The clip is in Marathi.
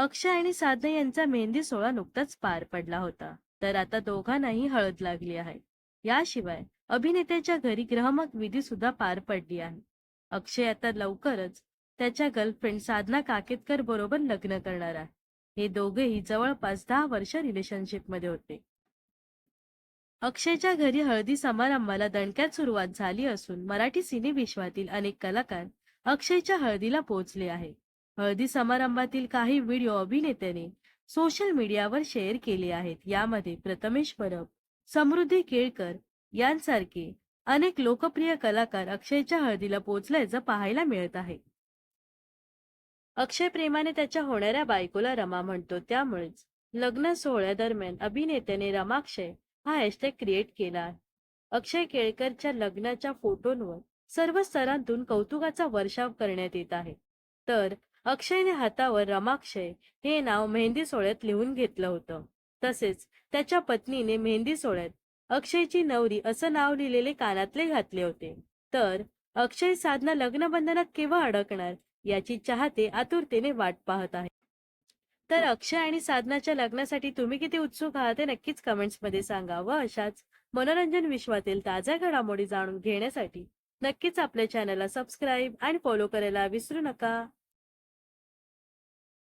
अक्षय आणि साधना यांचा मेहंदी सोहळा नुकताच पार पडला होता. तर आता दोघांनाही हळद लागली आहे. याशिवाय अभिनेत्याच्या घरी ग्रहमक विधी सुद्धा पार पडली आहे. अक्षय आता लवकरच त्याच्या गर्लफ्रेंड साधना काकेतकर बरोबर लग्न करणार आहे. हे दोघेही जवळपास दहा वर्ष रिलेशनशिपमध्ये होते. अक्षयच्या घरी हळदी समारंभाला दणक्यात सुरुवात झाली असून मराठी सिने विश्वातील अनेक कलाकार अक्षयच्या हळदीला पोहोचले आहे हळदी समारंभातील काही व्हिडिओ अभिनेत्याने सोशल मीडियावर शेअर केले आहेत. यामध्ये प्रथमेश परब समृद्धी केळकर यांसारखे अनेक लोकप्रिय कलाकार अक्षयच्या हळदीला पोहोचल्याचं पाहायला मिळत आहे. अक्षय प्रेमाने त्याच्या होणाऱ्या बायकोला रमा म्हणतो. त्यामुळेच लग्न सोहळ्यादरम्यान अभिनेत्याने रमाक्षय हा हॅशटॅग क्रिएट केला आहे. अक्षय केळकरच्या लग्नाच्या फोटोंवर सर्व स्तरांतून कौतुकाचा वर्षाव करण्यात येत आहे. तर अक्षयने हातावर रमाक्षय हे नाव मेहंदी सोहळ्यात लिहून घेतलं होतं. तसेच त्याच्या पत्नीने मेहंदी सोहळ्यात अक्षयची नवरी असं नाव लिहिलेले कानातले घातले होते. तर अक्षय साधना लग्नबंधनात केव्हा अडकणार याची चाहते आतुरतेने वाट पाहत आहे. तर अक्षय आणि साधनाच्या लग्नासाठी तुम्ही किती उत्सुक आहात ते नक्कीच कमेंट्समध्ये सांगा व अशाच मनोरंजन विश्वातील ताज्या घडामोडी जाणून घेण्यासाठी नक्कीच आपल्या चॅनलला सबस्क्राईब आणि फॉलो करायला विसरू नका.